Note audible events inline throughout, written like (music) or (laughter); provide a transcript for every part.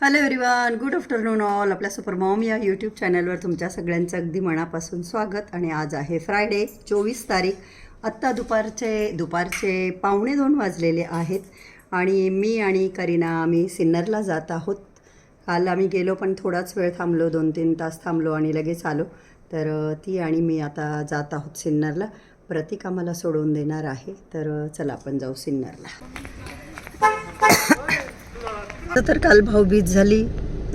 Hello everyone good afternoon all आपल्या super mom या YouTube चॅनलवर तुमच्या सगळ्यांचं अगदी मनापासून स्वागत आणि आज आहे फ्रायडे चोवीस तारीख. आत्ता दुपारचे दुपारचे पावणे दोन वाजलेले आहेत आणि मी आणि करीना आम्ही सिन्नरला जात आहोत. काल आम्ही गेलो पण थोडाच वेळ थांबलो दोन तीन तास थांबलो आणि लगेच आलो. तर ती आणि मी आता जात आहोत सिन्नरला. प्रतीक आम्हाला सोडून देणार आहे. तर चला आपण जाऊ सिन्नरला. तर काल भाऊबीज झाली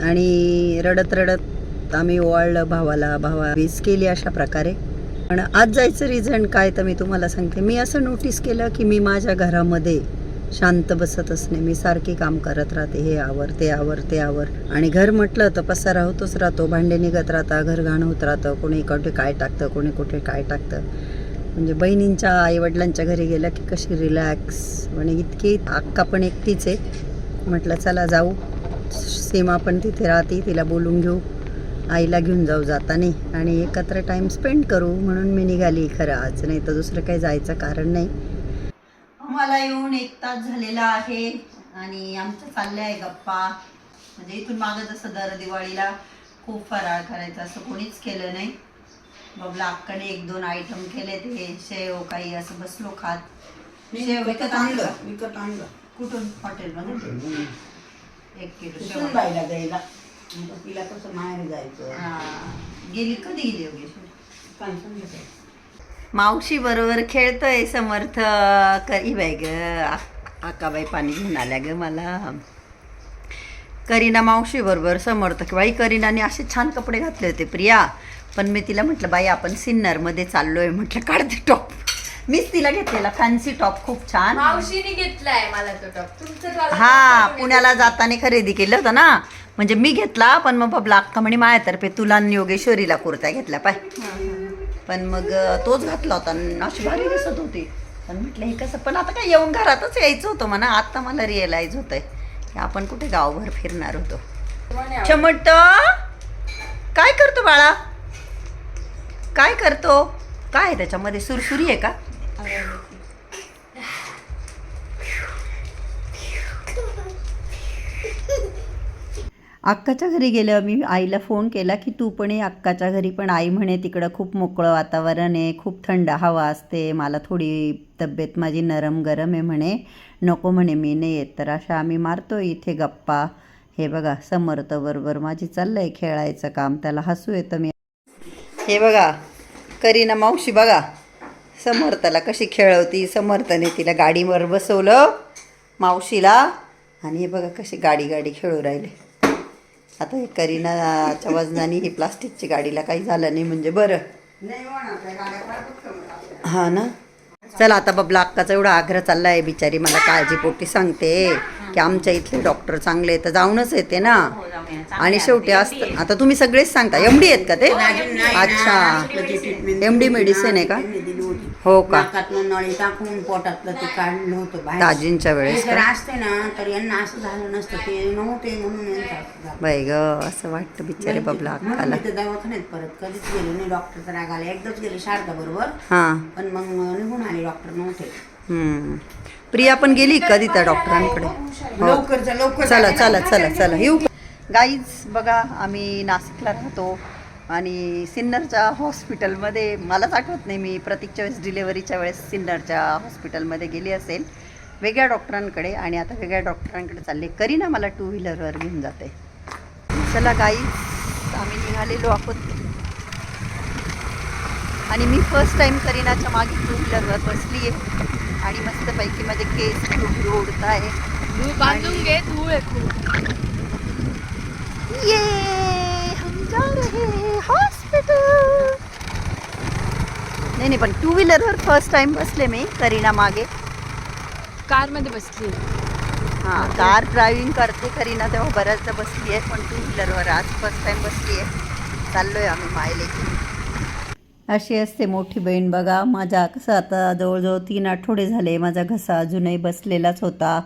आणि रडत रडत आम्ही ओवाळलं भावाला. भावा वीज केली अशा प्रकारे. पण आज जायचं रिझन काय तर मी तुम्हाला सांगते. मी असं नोटीस केलं की मी माझ्या घरामध्ये शांत बसतच नाही मी सारखी काम करत राहते. हे आवर ते आवर ते आवर. आणि घर म्हटलं तर पसारा राहतोच राहतो. भांडे निघत राहतं घर घाण होत राहतं. कोणी कुठे काय टाकतं कोणी कुठे काय टाकतं. म्हणजे बहिणींच्या आईवडिलांच्या घरी गेलं की कशी रिलॅक्स म्हणजे इतकी अक्का पण एकटीच आहे. म्हटलं चला जाऊ. सीमा पण तिथे राहते तिला बोलून घेऊ. आईला घेऊन जाऊ जाताना. आणि एकत्र टाईम स्पेंड करू म्हणून मी निघाली खरं आज. नाही तर दुसरं काही जायचं कारण नाही. मला येऊन एक तास झालेला आहे. आणि आमचं चाललं आहे गप्पा. म्हणजे इथून मागं जसं दर दिवाळीला खूप फराळ करायचं असं कोणीच केलं नाही. बबला अक्काने एक दोन आयटम केले ते शेव काही असं बसलो खात. शेव विकत आणलं विकत आणलं. कुठून हॉटेलमध्ये एक किलो द्यायला. मग तिला कसं माहेर जायचं. हा. गेली कधी गेली मावशी बरोबर खेळतोय समर्थ. करी बाई ग. आकाबाई पाणी घेऊन आल्या ग मला. करीना मावशी बरोबर समर्थ. की बाई करीनाने असे छान कपडे घातले होते प्रिया. पण मी तिला म्हटलं बाई आपण सिन्नरमध्ये चाललोय. म्हटलं काढते टॉप. मीच तिला घेतलेला. फॅन्सी टॉप खूप छान. मावशीने घेतलाय मला तो टॉप तुमचं हा पुण्याला जाताना खरेदी केलं होतं ना. म्हणजे मी घेतला पण मग बबला अक्का म्हणे मायातर्फे तुला आणि योगेश्वरीला कुर्त्या घेतल्या पाय. पण मग तोच घातला होता. अशी भारी दिसत होती. पण म्हटलं हे कसं? पण आता काय येऊन घरातच यायचं होतं म्हणा. आता मला रिअलाईज होतंय की आपण कुठे गावभर फिरणार होतो. चमट काय करतो बाळा? काय करतो? काय त्याच्यामध्ये? सुरसुरी आहे का? (laughs) अक्काच्या घरी गेलं मी आईला फोन केला की तू पण ये अक्काच्या घरी पण आई म्हणे तिकडं खूप मोकळं वातावरण आहे खूप थंड हवा असते मला थोडी तब्येत माझी नरम गरम आहे म्हणे नको म्हणे मी नाही येत. तर अशा आम्ही मारतो इथे गप्पा. हे बघा समर्थ बरोबर माझी चाललंय खेळायचं काम त्याला हसू येतं मी. हे बघा करीना मावशी बघा. समर्थला कशी खेळवती? समर्थने तिला गाडीवर बसवलं मावशीला. आणि हे बघा कशी गाडी गाडी खेळू राहिले. आता हे करीनाच्या वजनाने ही प्लास्टिकची गाडीला काही झालं नाही म्हणजे बरं. हा ना? चला आता बबला अक्काचा एवढा आग्रह चालला आहे बिचारी मला काळजी पोटी सांगते की आमच्या इथले डॉक्टर चांगले आहेत, तर जाऊनच येते ना. आणि शेवटी असतं. आता तुम्ही सगळेच सांगता. एमडी आहेत का ते? अच्छा. एमडी मेडिसिन आहे का? हो का? नाकातनं नळी टाकून पोटातलं ते काढलं होतं बाहेर. ताजींच्या ते वेळेस जर का? असते ना तर यांना असं झालं नसतं ते नव्हते म्हणून यांचं असं झालं. बाई ग असं वाटतं बिचारे बबला म्हणून अक्काला मी ते दवाखान्यात परत कधीच गेलो नाही डॉक्टरचा राग आला. एकदाच गेले शारदा बरोबर हां. पण मग निघून आले डॉक्टर नव्हते. हम्म. प्रिया पण गेली कधी त्या डॉक्टरांकडे? हो. लवकर जा, लवकर चला. चला चला चला. येऊ गाईज बघा आम्ही नाशिकला राहतो. आणि सिन्नरच्या हॉस्पिटलमध्ये मलाच आठवत नाही मी प्रतीकच्या वेळेस डिलेवरीच्या वेळेस सिन्नरच्या हॉस्पिटलमध्ये गेली असेल. वेगळ्या डॉक्टरांकडे आणि आता वेगळ्या डॉक्टरांकडे चालले. करीना मला टू व्हीलरवर घेऊन जाते. चला गाईज आम्ही निघालेलो आहोत. आणि मी फर्स्ट टाइम करीनाच्या मागे टू व्हीलरवर बसली आहे आणि मस्तपैकी माझे केस खूप ओढत आहे धूळ बांधून घे धूळ आहे खूप ये हॉस्पिटल नाही नाही पण टू व्हीलरवर फर्स्ट टाइम बसले मी करीना मागे. कारमध्ये बसली. हां कार ड्रायव्हिंग करते करीना तेव्हा बऱ्याचदा बसली आहे पण टू व्हीलरवर आज फर्स्ट टाइम बसली आहे. चाललोय आम्ही मायले अशी असते मोठी बहीण बघा. माझा कसं आता जवळजवळ तीन आठवडे झाले माझा घसा अजूनही बसलेलाच होता.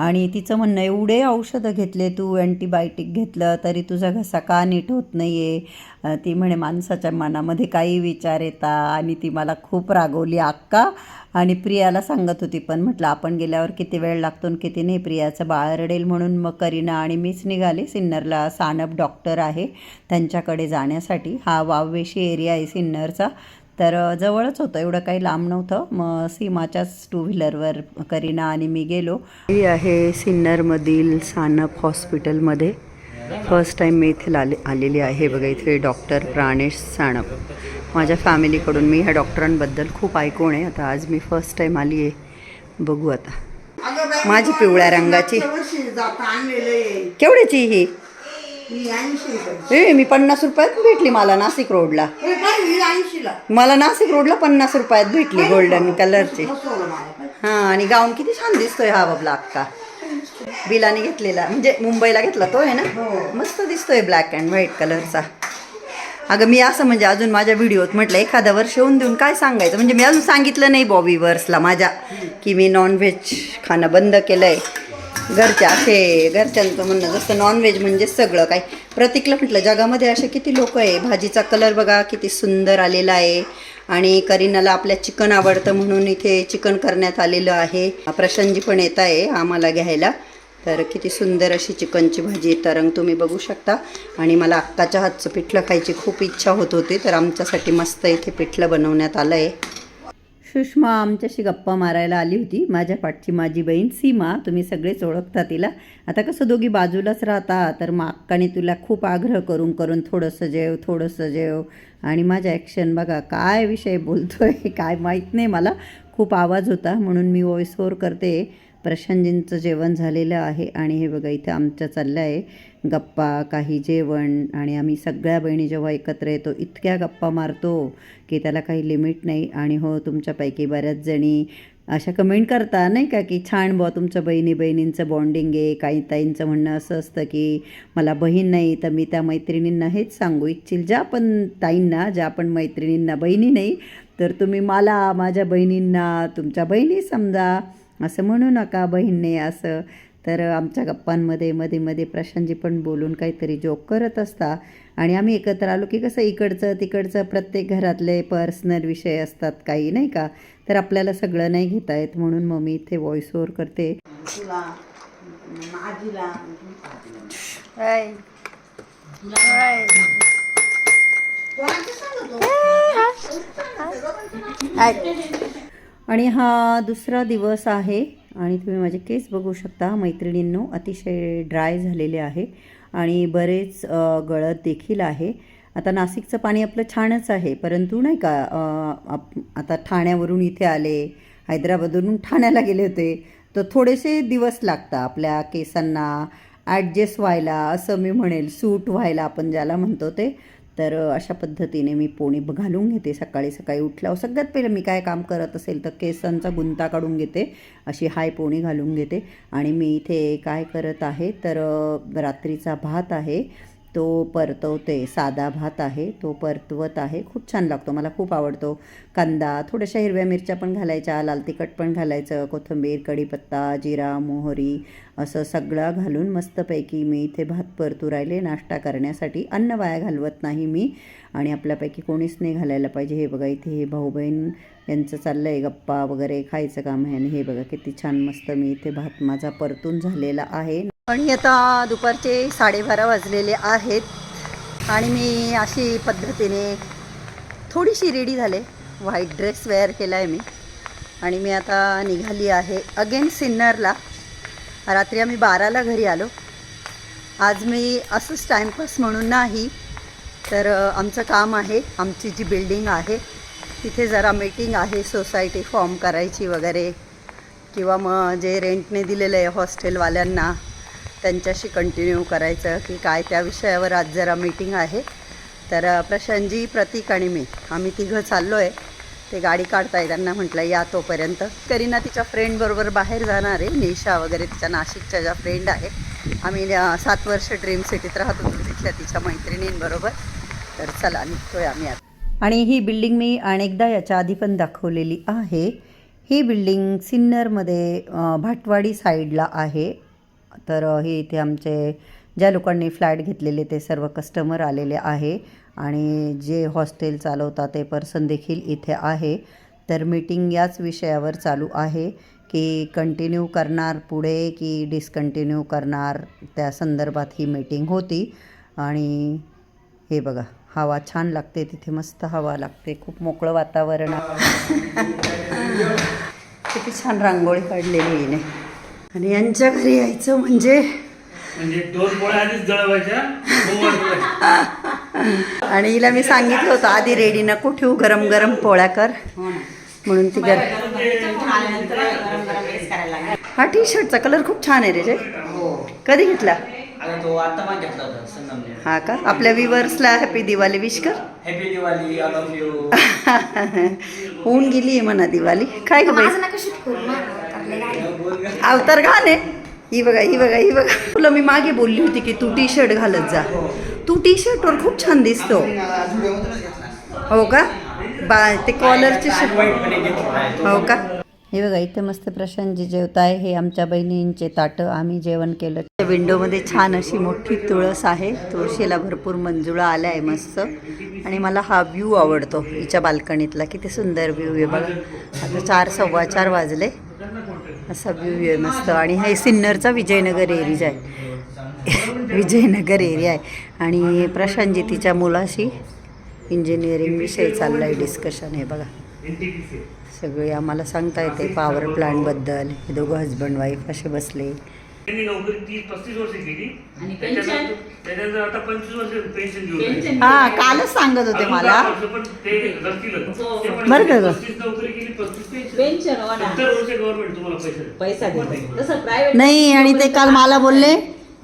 आणि तिचं म्हणणं एवढे औषधं घेतले तू अँटीबायोटिक घेतलं तरी तुझा घसा का नीट होत नाही आहे ती म्हणे माणसाच्या मनामध्ये काही विचार येता आणि ती मला खूप रागवली अक्का. आणि प्रियाला सांगत होती पण म्हटलं आपण गेल्यावर किती वेळ लागतो आणि किती नाही प्रियाचं बाळ रडेल म्हणून मग करीना आणि मीच निघाले. सिन्नरला सानप डॉक्टर आहे. त्यांच्याकडे जाण्यासाठी हा वाववेशी एरिया आहे सिन्नरचा. तर जवळच होतं. एवढं काही लांब नव्हतं. मग सीमाच्याच टू व्हीलरवर करीना आणि मी गेलो. ही आहे सिन्नरमधील सानप हॉस्पिटलमध्ये. फर्स्ट टाईम मी इथे आले आलेली आहे. बघा इथे डॉक्टर प्राणेश सानप. माझ्या फॅमिलीकडून मी ह्या डॉक्टरांबद्दल खूप ऐकून आहे. आता आज मी फर्स्ट टाईम आली आहे. बघू आता. माझी पिवळ्या रंगाची. केवढ्याची ही? ए मी पन्नास रुपयात भेटली मला नाशिक रोडला. हे ही मला नाशिक रोडला पन्नास रुपयात भेटली गोल्डन कलरची. हां आणि गाऊन किती छान दिसतोय हा बाबला अक्का बिलाने घेतलेला म्हणजे मुंबईला घेतला तो आहे ना? मस्त दिसतोय ब्लॅक अँड व्हाईट कलरचा अगं मी असं म्हणजे अजून माझ्या व्हिडिओत म्हटलं एखादं वर्ष होऊन देऊन काय सांगायचं? म्हणजे मी अजून सांगितलं नाही बॉबी वर्सला माझ्या की मी नॉनव्हेज खाणं बंद केलं आहे घरच्या असे घरच्यांचं म्हणणं जसं नॉनव्हेज म्हणजे सगळं काय प्रतीकला म्हटलं जगामध्ये असे किती लोक आहे? भाजीचा कलर बघा किती सुंदर आलेला आहे. आणि करीनाला आपल्या चिकन आवडतं म्हणून इथे चिकन करण्यात आलेलं आहे. प्रशांतजी पण येत आहे आम्हाला घ्यायला. तर किती सुंदर अशी चिकनची भाजी तरंग तुम्ही बघू शकता. आणि मला अक्काच्या हातचं पिठलं खायची खूप इच्छा होत होती. तर आमच्यासाठी मस्त इथे पिठलं बनवण्यात आलं आहे सुषमा आमच्याशी गप्पा मारायला आली होती. माझ्या पाठची माझी बहीण सीमा तुम्ही सगळेच ओळखता तिला. आता कसं दोघी बाजूलाच राहता तर मग अक्काने तुला खूप आग्रह करून करून थोडंसं जेव थोडंसं जेव. आणि माझ्या ॲक्शन बघा काय विषय बोलतो आहे (laughs) काय माहीत नाही मला. खूप आवाज होता म्हणून मी व्हॉइस करते. प्रशांतजींचं जेवण झालेलं आहे आणि हे बघा इथं आमचं चाललं आहे गप्पा काही जेवण आणि आम्ही सगळ्या बहिणी जेव्हा एकत्र येतो इतक्या गप्पा मारतो की त्याला काही लिमिट नाही आणि हो तुमच्यापैकी बऱ्याच जणी अशा कमेंट करता नाही का की छान बुवा तुमच्या बहिणी बहिणींचं बॉन्डिंग आहे काही ताईंचं म्हणणं असं असतं की मला बहीण नाही तर मी त्या मैत्रिणींना हेच सांगू इच्छिल. ज्या पण ताईंना ज्या पण मैत्रिणींना बहिणी नाही तर तुम्ही मला माझ्या बहिणींना तुमच्या बहिणी समजा असं म्हणू नका बहीण नाही असं. तर आमच्या गप्पांमध्ये मध्ये मध्ये प्रशांतजी पण बोलून काहीतरी जोक करत असता. आणि आम्ही एकत्र आलो की कसं इकडचं तिकडचं प्रत्येक घरातले पर्सनल विषय असतात काही नाही का? तर आपल्याला सगळं नाही घेता येत म्हणून मग मी इथे व्हॉइस ओव्हर करते. तुला आणि हा दुसरा दिवस आहे आणि तुम्ही माझे केस बघू शकता. मैत्रिणींनो अतिशय ड्राय झालेले आहे आणि बरेच गळत देखील आहे. आता नाशिकचं पाणी आपलं छानच आहे परंतु नाही का आप- आता ठाण्यावरून इथे आले हैदराबादवरून ठाण्याला गेले होते तर थोडेसे दिवस लागतात आपल्या केसांना ॲडजस्ट व्हायला असं मी म्हणेल सूट व्हायला आपण ज्याला म्हणतो ते. तर अशा पद्धतीने मी पोणी घालून घेते. सकाळी सकाळी उठल्यावर सगळ्यात पहिलं मी काय काम करत असेल तर केसांचा गुंता काढून घेते. अशी हाय पोणी घालून घेते. आणि मी इथे काय करत आहे तर रात्रीचा भात आहे. तो परतवते. साधा भात आहे तो परतवत आहे. खूप छान लागतो मला खूप आवडतो. कांदा थोड्याशा हिरव्या मिरच्या पण घालायच्या लाल तिखट पण घालायचं कोथिंबीर कढीपत्ता जिरा मोहरी असं सगळं घालून मस्तपैकी मी इथे भात परतू राहिले. नाश्ता करण्यासाठी अन्न वाया घालवत नाही मी आणि आपल्यापैकी कोणीच नाही घालायला पाहिजे. हे बघा इथे हे भाऊ बहीण यांचं चाललं आहे गप्पा वगैरे खायचं काम आहे आणि हे बघा किती छान मस्त मी इथे भात माझा परतून झालेला आहे. आणि आता दुपारचे साडेबारा वाजलेले आहेत. आणि मी अशी पद्धतीने थोडीशी रेडी झाले. व्हाईट ड्रेस वेअर केला आहे मी. आणि मी आता निघाली आहे अगेन सिन्नरला रात्री आम्ही बाराला घरी आलो. आज मी असंच टाईमपास म्हणून नाही तर आमचं काम आहे. आमची जी बिल्डिंग आहे तिथे जरा मीटिंग आहे सोसायटी फॉर्म करायची वगैरे. किंवा मग जे रेंटने दिलेलं आहे हॉस्टेलवाल्यांना त्यांच्याशी कंटिन्यू करायचं की काय त्या विषयावर आज जरा मीटिंग आहे. तर प्रशांतजी प्रतीक आणि मी आम्ही तिघं चाललो आहे ते गाडी काढताय त्यांना म्हटलं या तोपर्यंत. करीना तिच्या फ्रेंडबरोबर बाहेर जाणार आहे. निशा वगैरे तिच्या नाशिकच्या ज्या फ्रेंड आहे आम्ही सात वर्ष ड्रीम सिटीत राहत होतो तिथल्या तिच्या मैत्रिणींबरोबर. तर चला निघतोय आम्ही आता. आणि ही बिल्डिंग मी अनेकदा याच्या आधी पण दाखवलेली आहे. ही बिल्डिंग सिन्नरमध्ये भाटवाडी साईडला आहे. तर हे इथे आमचे ज्या लोकांनी फ्लॅट घेतलेले ते सर्व कस्टमर आलेले आहे आणि जे हॉस्टेल चालवतात ते पर्सन देखील इथे आहे. तर मीटिंग याच विषयावर चालू आहे की कंटिन्यू करणार पुढे की डिस्कंटिन्यू करणार त्या संदर्भात ही मीटिंग होती. आणि हे बघा हवा छान लागते तिथे मस्त हवा लागते खूप मोकळं वातावरण (laughs) किती छान रांगोळी काढलेली आहे हिने. आणि यांच्या घरी यायचं म्हणजे? म्हणजे. आणि हिला मी सांगितलं होतं आधी रेडी नको ठेवू गरम गरम पोळ्या कर. हो ना. म्हणून ती गरम हा टी शर्टचा कलर खूप छान आहे रे जय. हो. कधी घेतला? आता तो आता पण घेतला होता संगमने हा का? आपल्या विवर्सला हॅपी दिवाळी विश कर. Happy Diwali I love you होऊन गेली आहे म्हणा दिवाळी. काय ग बाई? अवतार घाल आहे. ही बघा ही बघा ही बघा. तुला मी मागे बोलली होती की तू टी शर्ट घालत जा. तू टी शर्टवर खूप छान दिसतो. हो का? बा ते कॉलरचे शर्ट हो का? हे बघा इथे मस्त प्रशांतजी जेवत आहे हे आमच्या बहिणींचे ताटं. आम्ही जेवण केलं. त्या विंडोमध्ये छान अशी मोठी तुळस आहे. तुळशीला भरपूर मंजुळा आल्या आहे मस्त. आणि मला हा व्ह्यू आवडतो हिच्या बाल्कनीतला किती सुंदर व्ह्यू आहे बघा. आता चार सव्वा चार वाजले. असा व्ह्यू आहे मस्त. आणि हे सिन्नरचा विजयनगर एरिया आहे. (laughs) विजयनगर एरिया आहे. आणि प्रशांतजी तिच्या मुलाशी इंजिनिअरिंग विषयी चाललं आहे डिस्कशन हे बघा. सगळे आम्हाला सांगता येते पॉवर प्लांटबद्दल हे दोघं हजबंड वाईफ असे बसले. त्यांनी नोकरी तीस पस्तीस वर्ष केली. त्याच्यानंतर त्याच्यानंतर आता पंचवीस वर्ष पेन्शन घेऊन राहिले. हा कालच सांगत होते अजून मला. दहा वर्ष पण ते जगतीलच. ते पण बरं का ग? पस्तीस नोकरी केली पस्तीस पेन्शन हो ना. सत्तर वर्ष गव्हर्नमेंट तुम्हाला पैसे देते. पैसा देते तसं प्रायव्हेट नाही आणि ते काल मला बोलले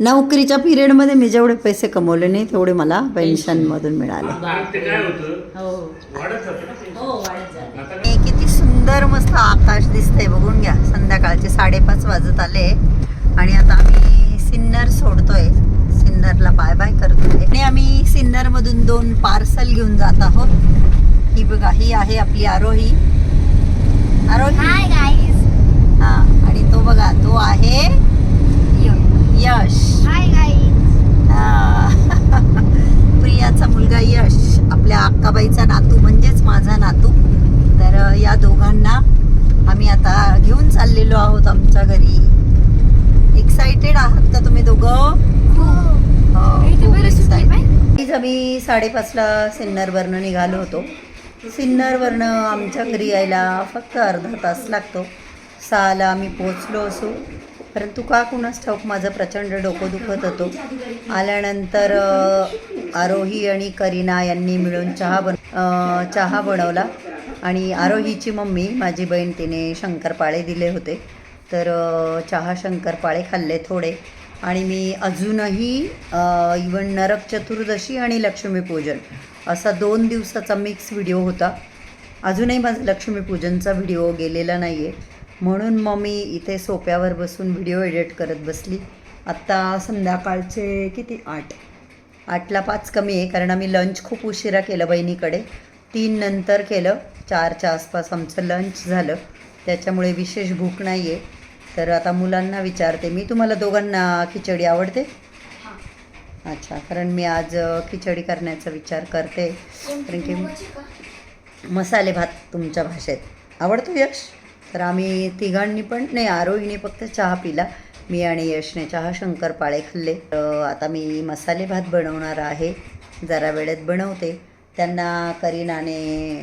नोकरीच्या पिरियडमध्ये मी जेवढे पैसे कमवले नाही तेवढे मला पेन्शनमधून मिळाले. कारण ते काय होतं? हो. वाढत जातं ना pension. हो वाढत जाते. आता हे किती सुंदर मस्त आकाश दिसतंय बघून घ्या. संध्याकाळचे साडेपाच वाजत आले. आणि आता आम्ही सिन्नर सोडतोय. सिन्नरला बाय बाय करतोय. आणि आम्ही सिन्नर मधून दोन पार्सल घेऊन जात आहोत. ही बघा ही आहे आपली आरोही. आरोही. हा आणि तो बघा तो आहे यश. (laughs) प्रियाचा मुलगा यश. आपल्या अक्काबाईचा नातू म्हणजेच माझा नातू. तर या दोघांना आम्ही आता घेऊन चाललेलो आहोत आमच्या घरी. एक्साइटेड आहात का तुम्ही दोघं? हो, खूप excited. प्लीज आम्ही साडेपाचला सिन्नरवरनं निघालो होतो. सिन्नरवरनं आमच्या घरी यायला फक्त अर्धा तास लागतो. सहाला आम्ही पोचलो असू. परंतु का कुणास ठाऊक माझं प्रचंड डोकं दुखत होतो. आल्यानंतर आरोही आणि करीना यांनी मिळून चहा बन चहा बनवला. आणि आरोहीची मम्मी माझी बहीण तिने शंकरपाळे दिले होते. तर अ, चहा शंकरपाळे खाल्ले थोडे. आणि मी अजूनही इवन नरक चतुर्दशी आणि लक्ष्मीपूजन असा दोन दिवसाचा मिक्स व्हिडिओ होता. अजूनही माझा लक्ष्मीपूजनचा व्हिडिओ गेलेला नाही आहे म्हणून मग मी इथे सोप्यावर बसून व्हिडिओ एडिट करत बसली. आत्ता संध्याकाळचे किती? आठ. आठला पाच कमी आहे कारण आम्ही लंच खूप उशिरा केलं बहिणीकडे. तीन नंतर केलं. चारच्या आसपास आमचं लंच झालं. त्याच्यामुळे विशेष भूक नाही आहे तर आता मुलांना विचारते. मी तुम्हाला दोघांना खिचडी आवडते? अच्छा कारण मी आज खिचडी करण्याचा विचार करते. कारण की मसाले भात तुमच्या भाषेत. आवडतो यश? तर आम्ही तिघांनी पण नाही आरोहीने फक्त चहा पिला. मी आणि यशने चहा शंकरपाळे खाल्ले. तर आता मी मसाले भात बनवणार आहे. जरा वेळेत बनवते. त्यांना करीनाने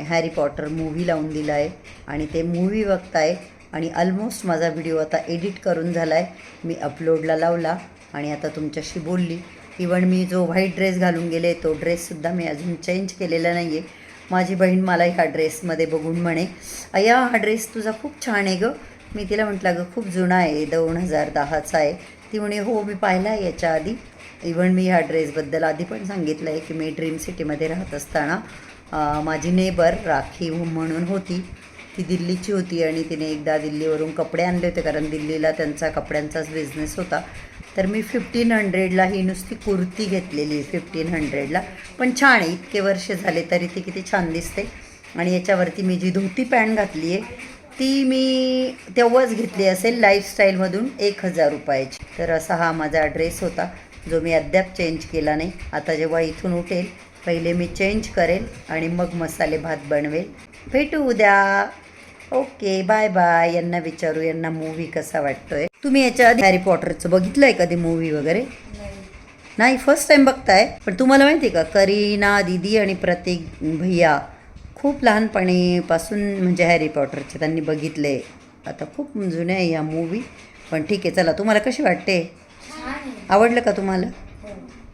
हॅरी पॉटर मूव्ही लावून दिला आहे आणि ते मूव्ही बघताय. आणि ऑलमोस्ट माझा व्हिडिओ आता एडिट करून झाला आहे मी अपलोडला लावला आणि आता तुमच्याशी बोलली. इवन मी जो व्हाईट ड्रेस घालून गेले तो ड्रेससुद्धा मी अजून चेंज केलेला नाही आहे माझी बहीण मला ह्या ड्रेसमध्ये बघून म्हणे अय्या हा ड्रेस तुझा खूप छान आहे गं. मी तिला म्हटलं गं खूप जुना आहे दोन हजार दहाचा आहे. ती म्हणे हो मी पाहिला आहे याच्या आधी. इवन मी ह्या ड्रेसबद्दल आधी पण सांगितलं आहे की मी ड्रीम सिटीमध्ये राहत असताना माझी नेबर राखी म्हणून होती. ती दिल्लीची होती आणि तिने एकदा दिल्लीवरून कपडे आणले होते कारण दिल्लीला त्यांचा कपड्यांचाच बिझनेस होता. तर मी फिफ्टीन हंड्रेडला ही नुसती कुर्ती घेतलेली फिफ्टीन हंड्रेडला पण छान आहे इतके वर्ष झाले तरी ती किती छान दिसते. आणि याच्यावरती मी जी धोती पॅन्ट घातली आहे ती मी तेव्हाच घेतली असेल लाईफस्टाईलमधून एक हजार रुपयाची. तर असा हा माझा ड्रेस होता जो मी अद्याप चेंज केला नाही. आता जेव्हा इथून उठेल पहिले मी चेंज करेल आणि मग मसाले भात बनवेल. भेटू उद्या. Okay bye bye. यांना विचारू यांना मूवी कसा वाटतोय? तुम्ही याच्या आधी हॅरी पॉटरचं बघितलंय कधी मूवी वगैरे? नाही. फर्स्ट टाइम बघताय? पण तुम्हाला माहिती आहे का करीना दीदी आणि प्रतीक भैया खूप लहानपणीपासून म्हणजे हॅरी पॉटरचे त्यांनी बघितले. आता खूप जुन्या आहे या मूवी पण ठीक आहे चला. तुम्हाला कशी वाटते? आवडलं का तुम्हाला?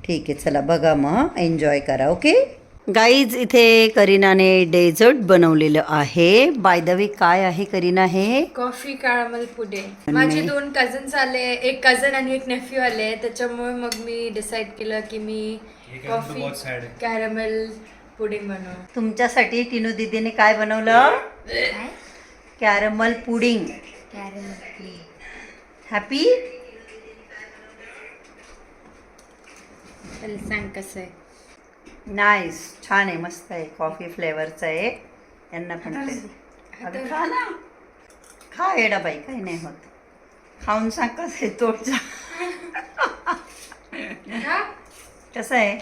ठीक आहे चला. बघा मग. एन्जॉय करा ओके गाईज इथे करीनाने डेझर्ट बनवलेलं आहे. बाय द वे काय आहे करीना हे? कॉफी काळामध्ये पुढे माझे दोन कझन्स आले. एक कझन आणि एक नेफ्यू आले. त्याच्यामुळे मग मी डिसाईड केलं की मी कॉफी कॅरमेल पुडिंग बनव. तुमच्यासाठी टिनू दीदीने काय बनवलं? कॅरमल पुडिंग हॅपी सांग कसं आहे. नाईस छान आहे. मस्त आहे. कॉफी फ्लेवरचं आहे. यांना पण अगं खा ना. खा येडा बाई काही नाही होत. खाऊन सांग कसं आहे तोडचा. कसं आहे?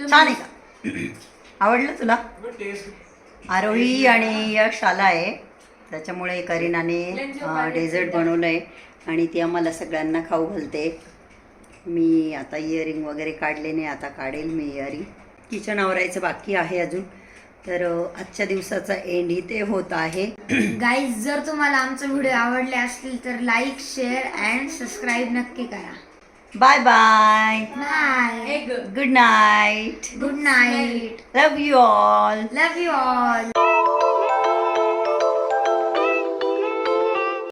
छान आहे का? आवडलं तुला? आरोही आणि यश आला आहे. त्याच्यामुळे करीनाने डेझर्ट बनवलं आहे आणि ती आम्हाला सगळ्यांना खाऊ घालते. मी आता इयरिंग वगैरे काढले नाही आता काढेल मी इयरिंग किचन आवरायचं बाकी आहे अजून. तर आजच्या दिवसाचा एंड इथे होत आहे. (clears throat) गाईज जर तुम्हाला आमचे व्हिडिओ आवडले असतील तर लाईक शेअर अँड सबस्क्राईब नक्की करा. Bye bye bye good night good night love you all love you all